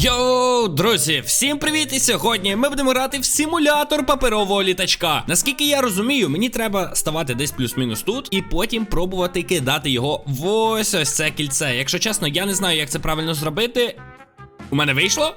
Йоу, друзі, всім привіт! І сьогодні ми будемо грати в симулятор паперового літачка. Наскільки я розумію, мені треба ставати десь плюс-мінус тут і потім пробувати кидати його в ось ось це кільце. Якщо чесно, я не знаю, як це правильно зробити. У мене вийшло?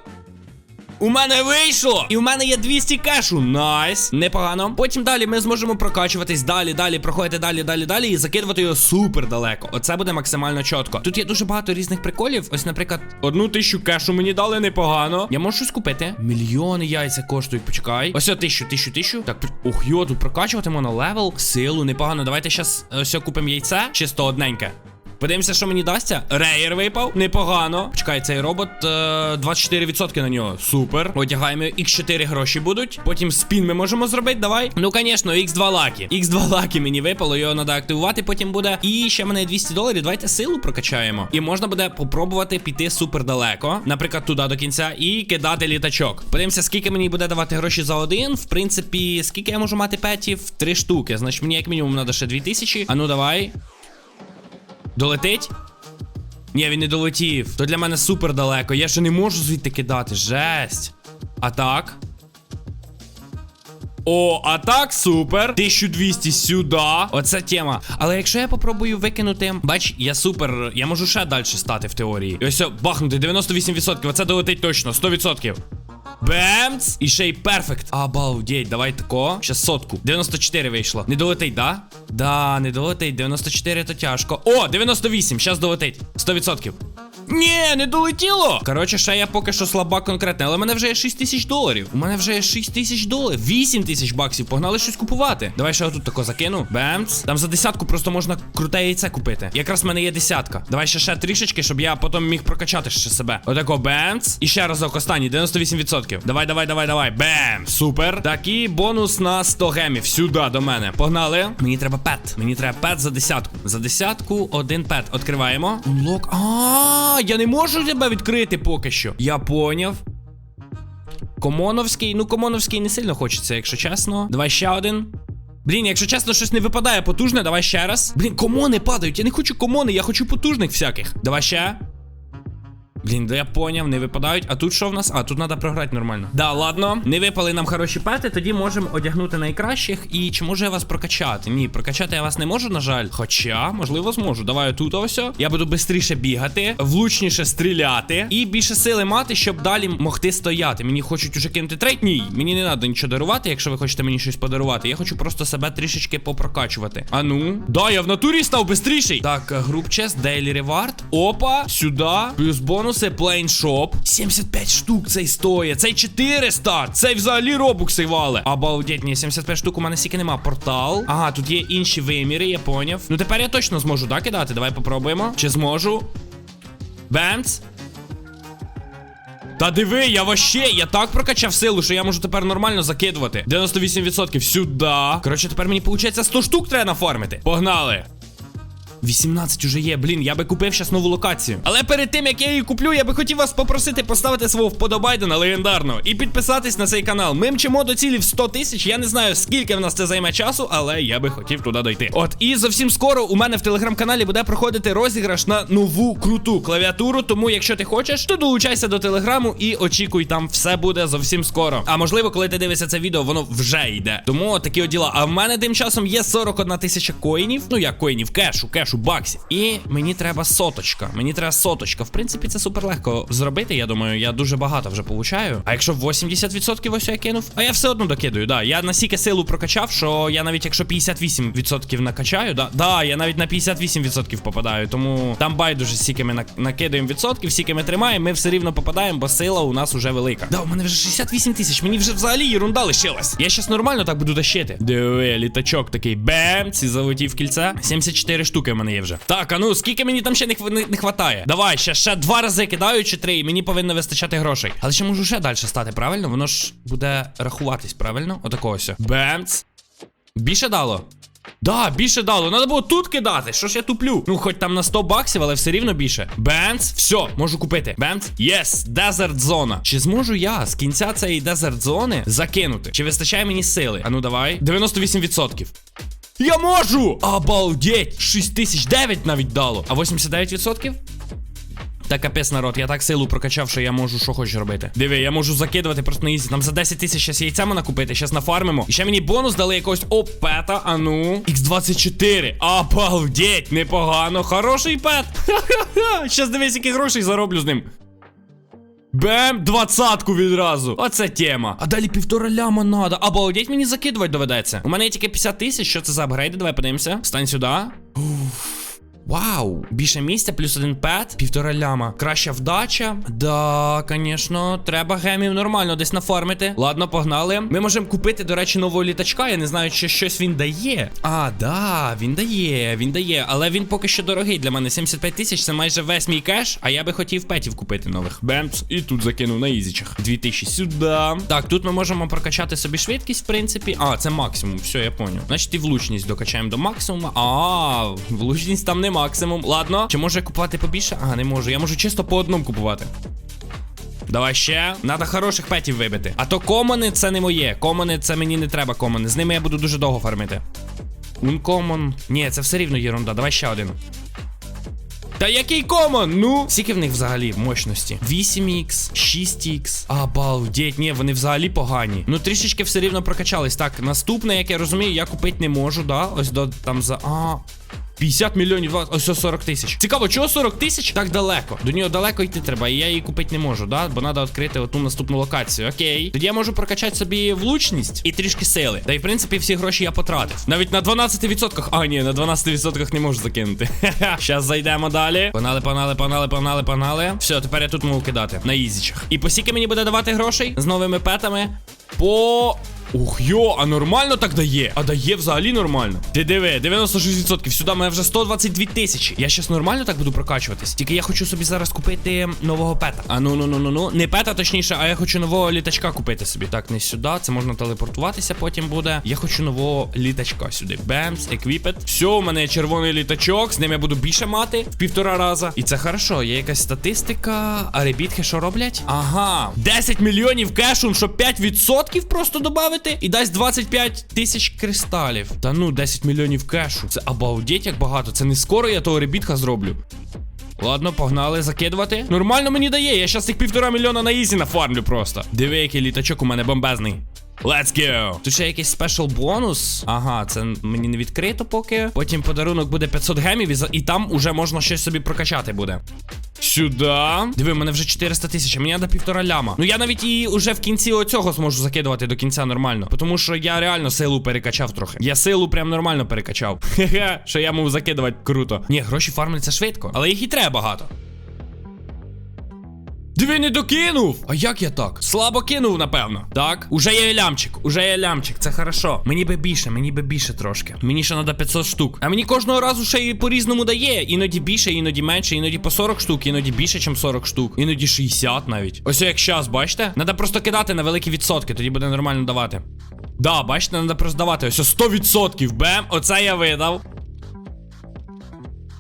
У мене вийшло! І у мене є 200 кешу. Найс. Непогано. Потім далі ми зможемо прокачуватись далі, далі, проходити далі, далі, далі і закидувати його супер далеко. Оце буде максимально чітко. Тут є дуже багато різних приколів. Ось, наприклад, одну тисячу кешу мені дали непогано. Я можу щось купити. Мільйони яйця коштують. Почекай. Ось о, тисячу, тисячу, тисячу. Так, ох, йо, тут прокачувати можна левел, силу, непогано. Давайте щас ось о, купимо яйце. Чисто одненьке. Подивимося, що мені дасться. Рейер випав. Непогано. Чекай, цей робот е, 24% на нього. Супер. Одягаємо. X4 гроші будуть. Потім спін ми можемо зробити. Давай. Ну, звісно, X2 лаки. X2 лаки мені випало, його треба активувати. Потім буде. І ще мене 200 доларів. Давайте силу прокачаємо. І можна буде попробувати піти супер далеко. Наприклад, туди до кінця, і кидати літачок. Подивимося, скільки мені буде давати гроші за один. В принципі, скільки я можу мати петів? Три штуки. Значить, мені як мінімум треба ще 2000. А ну давай. Долетить? Ні, він не долетів. То для мене супер далеко. Я ще не можу звідти кидати. Жесть. А так. О, а так, супер. 1200 сюди. Оце тема. Але якщо я попробую викинути, бач, я супер. Я можу ще далі стати в теорії. І ось бахнути 98%. Оце долетить точно, 100%. Бемц! І ще й перфект. Обалдеть, давай тако. Щас сотку. 94 вийшло. Не долетить, да? Да, не долетить. 94 то тяжко. О, 98, щас долетить. 100%. Ні, не долетіло. Коротше, ще я поки що слабак конкретний, але в мене вже є 6 тисяч доларів. У мене вже є 6 тисяч доларів. 8 тисяч баксів. Погнали щось купувати. Давай ще отут тако закину. Бемц. Там за десятку просто можна круте яйце купити. Якраз в мене є десятка. Давай ще ще трішечки, щоб я потім міг прокачати ще себе. Отако, бемц. І ще разок останній, 98%. Давай, давай, давай, давай. Бем. Супер. Так, бонус на 100 гемів. Сюди до мене. Погнали. Мені треба пет. Мені треба пет за десятку. За десятку один пет. Відкриваємо. Unlock. А, я не можу тебе відкрити поки що. Я поняв. Комоновський. Ну, комоновський не сильно хочеться, якщо чесно. Давай ще один. Блін, якщо чесно, щось не випадає потужне, давай ще раз. Блін, комони падають. Я не хочу комони, я хочу потужних всяких. Давай ще. Блін, да я поняв, не випадають. А тут що в нас? А, тут треба програти нормально. Да, ладно. Не випали нам хороші пети, тоді можемо одягнути найкращих. І чи можу я вас прокачати? Ні, прокачати я вас не можу, на жаль. Хоча, можливо, зможу. Давай тут ось. Я буду швидше бігати, влучніше стріляти і більше сили мати, щоб далі могти стояти. Мені хочуть уже кинути трейд. Ні, мені не треба нічого дарувати, якщо ви хочете мені щось подарувати. Я хочу просто себе трішечки попрокачувати. А ну. Да, я в натурі став бистріший. Так, груп чест, Daily Reward. Опа, сюди. Плюс бонуси, Shop. 75 штук цей стоїть. Цей 400. Цей взагалі робукси вали. Обалдеть, ні, 75 штук у мене стільки нема. Портал. Ага, тут є інші виміри, я поняв. Ну тепер я точно зможу, так, кидати? Давай попробуємо. Чи зможу? Бемц. Та диви, я вообще, я так прокачав силу, що я можу тепер нормально закидувати. 98% сюди. Коротше, тепер мені виходить 100 штук треба нафармити. Погнали. 18 уже є, блін, я би купив щас нову локацію. Але перед тим як я її куплю, я би хотів вас попросити поставити свого вподобайду на легендарну і підписатись на цей канал. Ми мчимо до цілі в 100 тисяч. Я не знаю, скільки в нас це займе часу, але я би хотів туди дойти. От і зовсім скоро у мене в телеграм-каналі буде проходити розіграш на нову круту клавіатуру. Тому, якщо ти хочеш, то долучайся до телеграму і очікуй, там все буде зовсім скоро. А можливо, коли ти дивишся це відео, воно вже йде. Тому такі от діла. А в мене тим часом є 41 тисяча коїнів. Ну як коїнів, кешу, кешу, баксів. І мені треба соточка. Мені треба соточка. В принципі, це супер легко зробити. Я думаю, я дуже багато вже получаю. А якщо 80% ось я кинув, а я все одно докидаю. Да, я настільки силу прокачав, що я навіть якщо 58% накачаю, да, да, я навіть на 58% попадаю. Тому там байдуже, скільки ми накидаємо відсотків, скільки ми тримаємо, ми все рівно попадаємо, бо сила у нас уже велика. Да, у мене вже 68 тисяч. Мені вже взагалі ерунда лишилась. Я щас нормально так буду тащити. Диви, літачок такий бемц і залетів в кільце. 74 штуки мене є вже. Так, а ну скільки мені там ще не, не, не хватає? Давай, ще, ще два рази кидаю чи три, і мені повинно вистачати грошей. Але ще можу ще далі стати, правильно? Воно ж буде рахуватись, правильно? Отакого ось. Бемц. Більше дало? Да, більше дало. Надо було тут кидати. Що ж я туплю? Ну, хоч там на 100 баксів, але все рівно більше. Бенц, все, можу купити. Бенц, єс, дезерт зона. Чи зможу я з кінця цієї дезерт зони закинути? Чи вистачає мені сили? А ну давай. 98%. Я можу! Обалдеть! 6009 навіть дало. А 89%? Та капець народ, я так силу прокачав, що я можу що хочу робити. Диви, я можу закидувати просто на ізі. Нам за 10 тисяч зараз яйця можна купити, зараз нафармимо. І ще мені бонус дали якогось опета, а ну. Х24. Обалдеть, непогано. Хороший пет. Щас дивись, які грошей зароблю з ним. Бем, двадцатку відразу. Оце тема. А далі півтора ляма надо. Обалдеть мені закидувати доведеться. У мене є тільки 50 тисяч. Що це за апгрейди? Давай подивимося. Стань сюди. Уф. Вау, більше місця, плюс один пет, півтора ляма. Краща вдача. Да, звісно, треба гемів нормально десь нафармити. Ладно, погнали. Ми можемо купити, до речі, нового літачка. Я не знаю, чи щось він дає. А, да, він дає, він дає. Але він поки що дорогий для мене. 75 тисяч це майже весь мій кеш. А я би хотів петів купити нових. Бемц. І тут закинув на ізічах. 2000 сюди. Так, тут ми можемо прокачати собі швидкість, в принципі. А, це максимум. Все, я поняв. Значить, і влучність докачаємо до максимуму. А, влучність там не максимум. Ладно. Чи можу я купувати побільше? Ага, не можу. Я можу чисто по одному купувати. Давай ще. Надо хороших петів вибити. А то комони це не моє. Комони це мені не треба комони. З ними я буду дуже довго фармити. Ункомон. Ні, це все рівно єрунда. Давай ще один. Та який комон? Ну, скільки в них взагалі мощності? 8х, 6х. Обалдеть, ні, вони взагалі погані. Ну, трішечки все рівно прокачались. Так, наступне, як я розумію, я купити не можу, да? Ось до там за. А. 50 мільйонів, ось ось 40 тисяч. Цікаво, чого 40 тисяч так далеко? До нього далеко йти треба, і я її купити не можу, да? Бо треба відкрити оту наступну локацію. Окей. Тоді я можу прокачати собі влучність і трішки сили. Та й в принципі всі гроші я потратив. Навіть на 12%. А, ні, на 12% не можу закинути. Щас зайдемо далі. Панали, панали, панали, панали, панали. Все, тепер я тут можу кидати на ізічах. І по скільки мені буде давати грошей з новими петами? По. Ух, йо, а нормально так дає? А дає взагалі нормально. Ти диви, 96%. Сюди мене вже 122 тисячі. Я щас нормально так буду прокачуватись. Тільки я хочу собі зараз купити нового пета. А ну ну ну ну ну. Не пета, точніше, а я хочу нового літачка купити собі. Так, не сюди. Це можна телепортуватися потім буде. Я хочу нового літачка сюди. Бемс, еквіпет. Все, у мене червоний літачок. З ним я буду більше мати в півтора раза. І це хорошо. Є якась статистика. А ребітки що роблять? Ага. 10 мільйонів кешу, щоб 5% просто додати і дасть 25 тисяч кристалів. Та ну, 10 мільйонів кешу. Це обалдеть як багато. Це не скоро я того ребітка зроблю. Ладно, погнали закидувати. Нормально мені дає. Я щас цих півтора мільйона на ізі нафармлю просто. Диви, який літачок у мене бомбезний. Let's go! Тут ще якийсь спешл бонус. Ага, це мені не відкрито поки. Потім подарунок буде 500 гемів, і, за- і там уже можна щось собі прокачати буде. Сюди. Диви, мене вже 400 тисяч, а мені треба півтора ляма. Ну я навіть і уже в кінці оцього зможу закидувати до кінця нормально. Тому що я реально силу перекачав трохи. Я силу прям нормально перекачав. Хе-хе, що я можу закидувати круто. Ні, гроші фармляться швидко, але їх і треба багато. Диви, не докинув! А як я так? Слабо кинув, напевно. Так, уже є лямчик, уже є лямчик, це хорошо. Мені би більше, мені би більше трошки. Мені ще треба 500 штук. А мені кожного разу ще і по-різному дає. Іноді більше, іноді менше, іноді по 40 штук, іноді більше, ніж 40 штук, іноді 60 навіть. Ось як щас, бачите? Треба просто кидати на великі відсотки, тоді буде нормально давати. Да, бачите, треба просто давати. Ось 100%. Бем, оце я видав.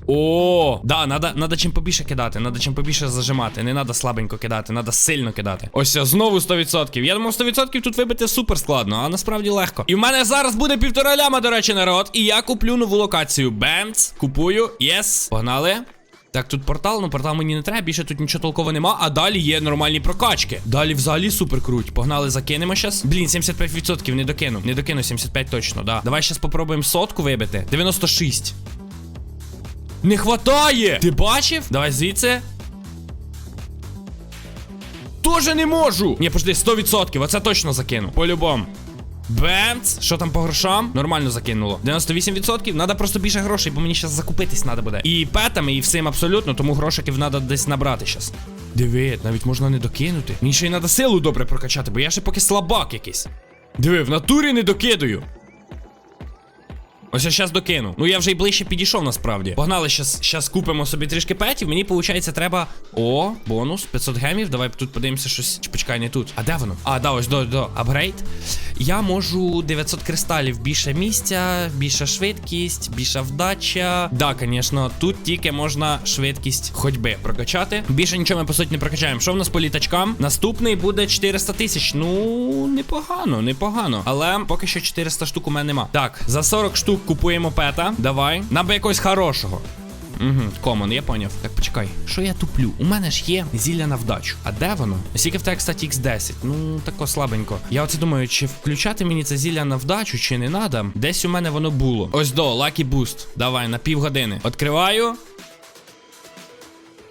О, да, надо, надо чим побільше кидати, надо чим побільше зажимати. Не надо слабенько кидати, надо сильно кидати. Ось знову 100%. Я думав, 100% тут вибити супер складно, а насправді легко. І в мене зараз буде півтора ляма, до речі, народ. І я куплю нову локацію. Бемц, купую. Єс. Погнали. Так, тут портал, ну портал мені не треба, більше тут нічого толково нема, а далі є нормальні прокачки. Далі взагалі супер круть. Погнали, закинемо щас. Блін, 75% не докину. Не докину 75 точно, да. Давай щас попробуємо сотку вибити. 96. Не хватає! Ти бачив? Давай звідси. Тоже не можу! Ні, пожди, 100%, оце точно закину. По-любому. Бемц, що там по грошам? Нормально закинуло. 98%. Надо просто більше грошей, бо мені зараз закупитись треба буде. І петами, і всім абсолютно, тому грошиків треба десь набрати зараз. Диви, навіть можна не докинути. Мені ще й треба силу добре прокачати, бо я ще поки слабак якийсь. Диви, в натурі не докидаю. Ось я щас докину. Ну я вже й ближче підійшов насправді. Погнали, щас, щас купимо собі трішки петів. Мені виходить, треба. О, бонус, 500 гемів. Давай тут подивимося щось. Чи не тут. А де воно? А, да, ось до, до. Апгрейд. Я можу 900 кристалів, більше місця, більша швидкість, більша вдача. Да, звісно, тут тільки можна швидкість ходьби прокачати. Більше нічого ми по суті не прокачаємо. Що в нас по літачкам? Наступний буде 400 тисяч. Ну, непогано, непогано. Але поки що 400 штук у мене нема. Так, за 40 штук купуємо пета. Давай. Нам би якогось хорошого. Угу, комон, я поняв. Так, почекай, що я туплю? У мене ж є зілля на вдачу. А де воно? Скільки в тебе, кстати, X10? Ну, тако слабенько. Я оце думаю, чи включати мені це зілля на вдачу, чи не надо. Десь у мене воно було. Ось до, лакі буст. Давай, на півгодини. Відкриваю.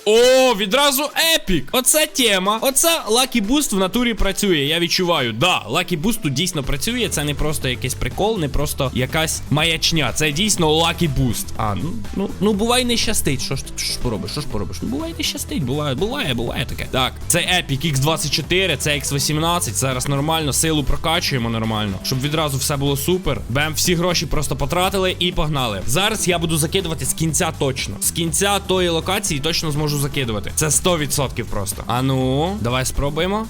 О, відразу епік! Оце тема. Оце Lucky Boost в натурі працює. Я відчуваю. Да, Lucky Boost тут дійсно працює. Це не просто якийсь прикол, не просто якась маячня. Це дійсно Lucky Boost. А, ну, ну, ну буває не щастить. Що ж що ж поробиш? Що ж поробиш? Ну буває не щастить, буває, буває, буває таке. Так, це Epic X24, це X18. Зараз нормально, силу прокачуємо нормально. Щоб відразу все було супер. Бем, всі гроші просто потратили і погнали. Зараз я буду закидувати з кінця точно. З кінця тої локації точно зможу закидувати. Це 100% просто. А ну, давай спробуємо.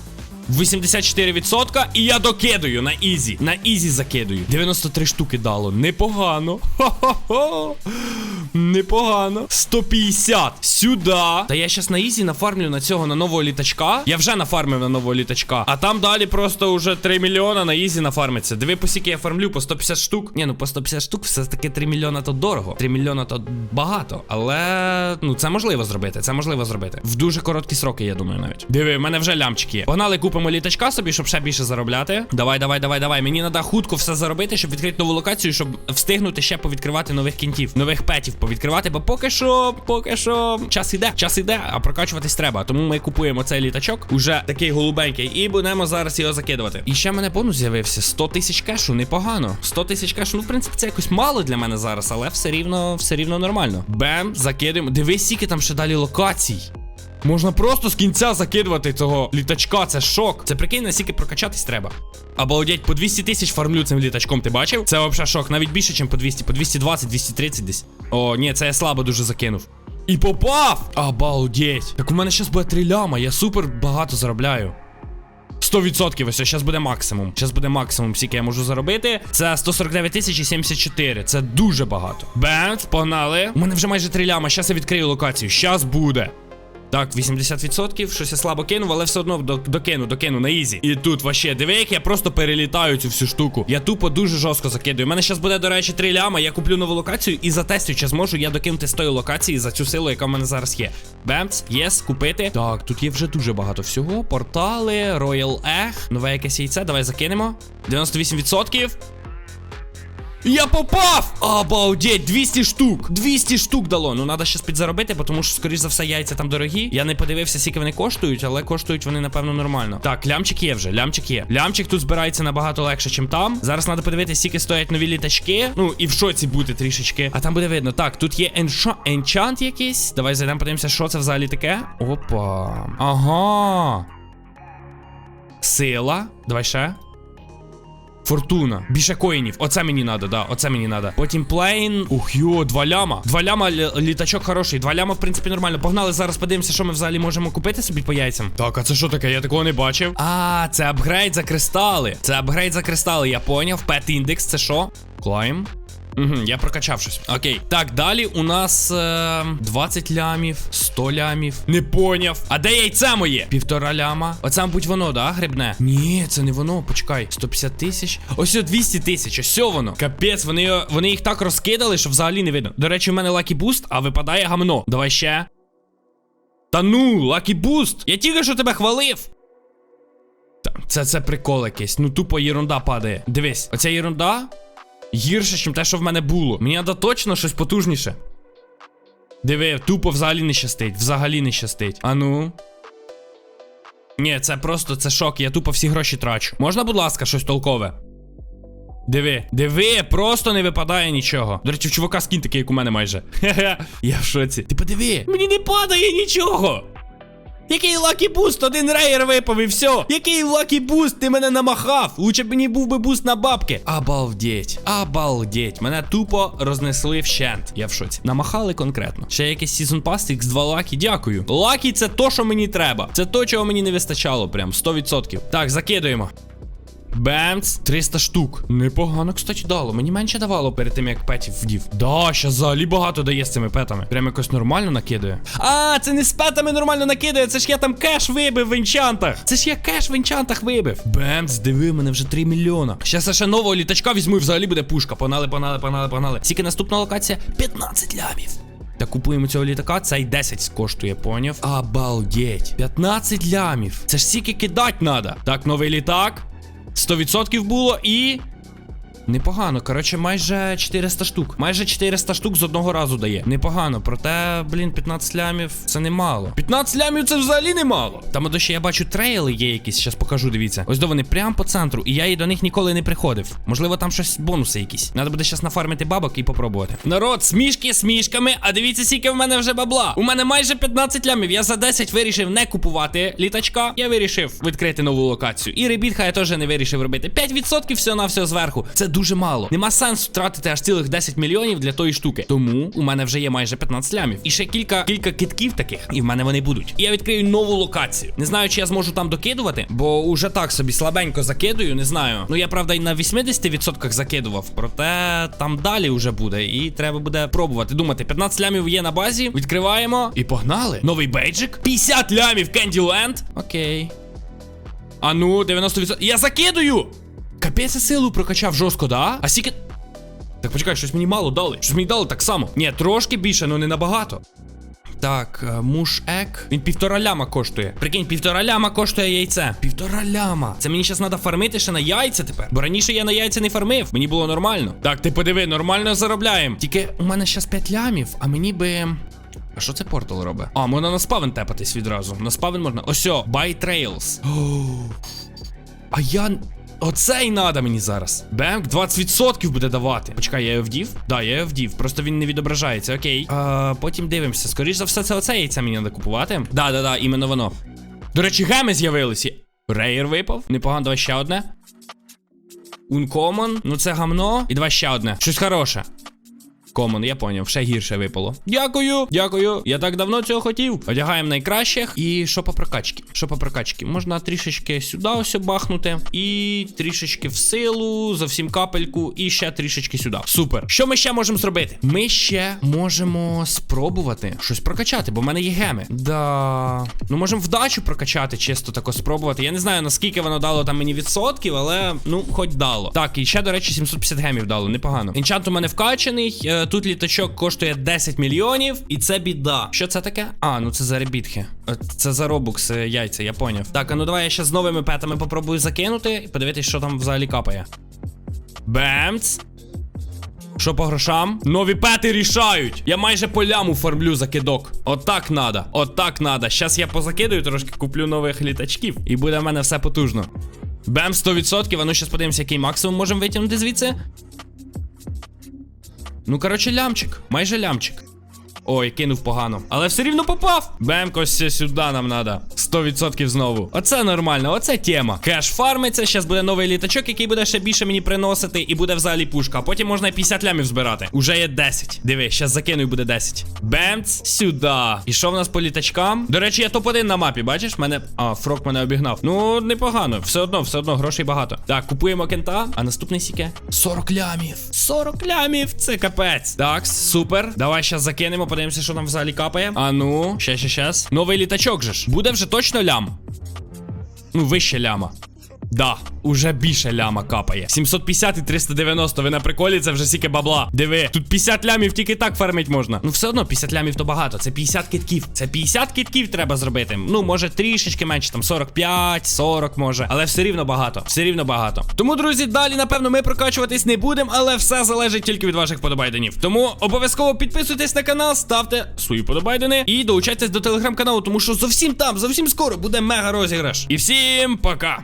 84% і я докидаю на ізі. На ізі закидую. 93 штуки дало. Непогано. Хо-хо-хо. Непогано. 150. Сюди. Та я щас на ізі нафармлю на цього на нового літачка. Я вже нафармив на нового літачка. А там далі просто вже 3 мільйона на ізі нафармиться. Диви, по скільки я фармлю, по 150 штук. Ні, ну по 150 штук все таки 3 мільйона то дорого. 3 мільйона то багато. Але ну це можливо зробити. Це можливо зробити. В дуже короткі сроки, я думаю, навіть. Диви, в мене вже лямчик є. Погнали, купимо літачка собі, щоб ще більше заробляти. Давай, давай, давай, давай. Мені треба хутко все заробити, щоб відкрити нову локацію, щоб встигнути ще повідкривати нових кінтів, нових петів повідкривати. Бо поки що, поки що, час іде, час іде, а прокачуватись треба. Тому ми купуємо цей літачок, уже такий голубенький, і будемо зараз його закидувати. І ще в мене бонус з'явився: 100 тисяч кешу, непогано. 100 тисяч кешу, ну в принципі, це якось мало для мене зараз, але все рівно, все рівно нормально. Бем, закидуємо. Дивись, скільки там ще далі локацій. Можна просто з кінця закидувати цього літачка, це шок. Це прикинь, наскільки прокачатись треба. Обалдеть, по 200 тисяч фармлю цим літачком, ти бачив? Це взагалі шок, навіть більше, ніж по 200, по 220, 230 десь. О, ні, це я слабо дуже закинув. І попав! Обалдеть. Так у мене зараз буде 3 ляма, я супер багато заробляю. 100% ось зараз буде максимум. Зараз буде максимум, скільки я можу заробити. Це 149 тисяч і 74. Це дуже багато. Бенц, погнали. У мене вже майже 3 ляма. Зараз я відкрию локацію. Щас буде. Так, 80%, щось я слабо кинув, але все одно докину, докину на ізі. І тут вообще, диви, як я просто перелітаю цю всю штуку. Я тупо дуже жорстко закидую. У мене зараз буде, до речі, 3 ляма. Я куплю нову локацію і затестю, чи зможу я докинути з тої локації за цю силу, яка в мене зараз є. Бемц, єс, купити. Так, тут є вже дуже багато всього. Портали, Royal Egg, нове якесь яйце. Давай закинемо. 98%. Я попав! Обалдеть, 200 штук. 200 штук дало. Ну, треба щас підзаробити, тому що, скоріш за все, яйця там дорогі. Я не подивився, скільки вони коштують, але коштують вони, напевно, нормально. Так, лямчик є вже, лямчик є. Лямчик тут збирається набагато легше, ніж там. Зараз треба подивитися, скільки стоять нові літачки. Ну, і в шоці бути трішечки. А там буде видно. Так, тут є енша... енчант якийсь. Давай зайдемо, подивимося, що це взагалі таке. Опа. Ага. Сила. Давай ще. Фортуна. Більше коїнів. Оце мені надо, да, оце мені надо. Потім плейн. Ух йо, два ляма. Два ляма лі- літачок хороший. Два ляма, в принципі, нормально. Погнали, зараз подивимося, що ми взагалі можемо купити собі по яйцям. Так, а це що таке? Я такого не бачив. А, це апгрейд за кристали. Це апгрейд за кристали, я поняв. Пет індекс, це що? Клайм. Угу, я прокачав щось. Окей. Так, далі у нас е, 20 лямів, 100 лямів. Не поняв. А де яйце моє? Півтора ляма. Оце, мабуть, воно, да, грибне? Ні, це не воно. Почекай. 150 тисяч. Ось о, 200 тисяч. Ось воно. Капець, вони, вони їх так розкидали, що взагалі не видно. До речі, у мене лакі буст, а випадає гамно. Давай ще. Та ну, лакі буст. Я тільки що тебе хвалив. Це, це прикол якийсь. Ну тупо єрунда падає. Дивись, оця єрунда гірше, ніж те, що в мене було. Мені треба точно щось потужніше. Диви, тупо взагалі не щастить. Взагалі не щастить. А ну. Ні, це просто це шок. Я тупо всі гроші трачу. Можна, будь ласка, щось толкове? Диви, диви, просто не випадає нічого. До речі, в чувака скін такий, як у мене майже. Хе-хе, я в шоці. Ти подиви, мені не падає нічого. Який лакі буст? Один рейер випав і все. Який лакі буст? Ти мене намахав. Лучше б мені був би буст на бабки. Обалдеть, обалдеть. Мене тупо рознесли вщент. Я в шоці. Намахали конкретно. Ще якийсь сезон пас, X2 лакі. Дякую. Лакі це то, що мені треба. Це то, чого мені не вистачало. Прям 100%. Так, закидуємо. Бемц, 300 штук. Непогано, кстати, дало. Мені менше давало перед тим, як петів вдів. Да, ще взагалі багато дає з цими петами. Прям якось нормально накидає. А, це не з петами нормально накидає. Це ж я там кеш вибив в інчантах. Це ж я кеш в інчантах вибив. Бемц, диви, мене вже 3 мільйона. Щас я ще нового літачка візьму і взагалі буде пушка. Погнали, погнали, погнали, погнали. Скільки наступна локація? 15 лямів. Так купуємо цього літака, цей 10 коштує, поняв? Обалдеть. 15 лямів. Це ж стільки кидать надо. Так, новий літак. 100% було і. Непогано, коротше, майже 400 штук. Майже 400 штук з одного разу дає. Непогано, проте, блін, 15 лямів це немало. 15 лямів це взагалі немало. Там до ще я бачу трейли є якісь, зараз покажу, дивіться. Ось до вони прямо по центру, і я і до них ніколи не приходив. Можливо, там щось бонуси якісь. Надо буде зараз нафармити бабок і попробувати. Народ, смішки смішками, а дивіться, скільки в мене вже бабла. У мене майже 15 лямів. Я за 10 вирішив не купувати літачка. Я вирішив відкрити нову локацію. І ребітха я теж не вирішив робити. 5% всього на все зверху. Це дуже мало. Нема сенсу тратити аж цілих 10 мільйонів для тої штуки. Тому у мене вже є майже 15 лямів. І ще кілька кілька китків таких, і в мене вони будуть. І я відкрию нову локацію. Не знаю, чи я зможу там докидувати, бо уже так собі слабенько закидую, не знаю. Ну я правда і на 80% закидував, проте там далі вже буде. І треба буде пробувати. Думати, 15 лямів є на базі. Відкриваємо і погнали. Новий бейджик. 50 лямів Кенділенд. Окей. А ну, 90%. Я закидую! Капець я силу прокачав жорстко, да? А скільки. Так почекай, щось мені мало дали. Щось мені дали так само. Ні, трошки більше, але не набагато. Так, е, муш ек. Він півтора ляма коштує. Прикинь, півтора ляма коштує яйце. Півтора ляма. Це мені зараз треба фармити ще на яйця тепер. Бо раніше я на яйця не фармив. Мені було нормально. Так, ти подиви, нормально заробляємо. Тільки у мене зараз 5 лямів, а мені би. А що це портал робить? А, можна на спавен тепатись відразу. На спавен можна. Осьо, buy trails. А я. Оцей надо мені зараз. Бемк 20% буде давати. Почекай, я його вдів? Да, я його вдів. Просто він не відображається, окей. А, потім дивимося. Скоріш за все, це оце яйце мені треба купувати. Да, да, да, іменно воно. До речі, геми з'явилися. Рейер випав. Непогано, давай ще одне. Uncommon. Ну це гамно. І два ще одне. Щось хороше. Комон, я поняв, ще гірше випало. Дякую, дякую. Я так давно цього хотів. Одягаємо найкращих. І що по прокачці? Що по прокачці? Можна трішечки сюди ось бахнути. І трішечки в силу, зовсім капельку, і ще трішечки сюди. Супер. Що ми ще можемо зробити? Ми ще можемо спробувати щось прокачати, бо в мене є геми. Да. Ну, можемо вдачу прокачати, чисто тако спробувати. Я не знаю, наскільки воно дало там мені відсотків, але ну, хоч дало. Так, і ще, до речі, 750 гемів дало, непогано. Енчант у мене вкачаний. Е, Тут літачок коштує 10 мільйонів, і це біда. Що це таке? А, ну це заробітки. Е, Це за робукс е, яйця, я поняв. Так, а ну давай я ще з новими петами попробую закинути і подивитись, що там взагалі капає. Бемц. Що по грошам? Нові пети рішають. Я майже по ляму фармлю закидок. Отак надо. Отак надо. Щас я позакидаю, трошки куплю нових літачків. І буде в мене все потужно. Бем 100%. А ну щас подивимося, який максимум можемо витягнути звідси. Ну, коротше, лямчик. Майже лямчик. Ой, кинув погано. Але все рівно попав. Бемко, сюди нам надо. 100% знову. Оце нормально, оце тема. Кеш фармиться, зараз буде новий літачок, який буде ще більше мені приносити, і буде взагалі пушка. А потім можна 50 лямів збирати. Уже є 10. Диви, зараз закину і буде 10. Бемц, сюди. І що в нас по літачкам? До речі, я топ-1 на мапі, бачиш? Мене. А, фрок мене обігнав. Ну, непогано. Все одно, все одно, грошей багато. Так, купуємо кента. А наступний сіке? 40 лямів. 40 лямів. Це капець. Так, супер. Давай зараз закинемо, подивимося, що там взагалі капає. А ну, ще, ще, ще. Новий літачок же ж. Буде вже точно лям. Ну, вище ляма. Да, уже більше ляма капає. 750 і 390. Ви на приколі, це вже сіки бабла. Диви, тут 50 лямів тільки так фармить можна. Ну все одно 50 лямів то багато. Це 50 китків. Це 50 китків треба зробити. Ну, може, трішечки менше, там 45, 40 може. Але все рівно багато. Все рівно багато. Тому, друзі, далі, напевно, ми прокачуватись не будемо, але все залежить тільки від ваших подобайденів. Тому обов'язково підписуйтесь на канал, ставте свої подобайдени і долучайтесь до телеграм-каналу, тому що зовсім там, зовсім скоро буде мега розіграш. І всім пока!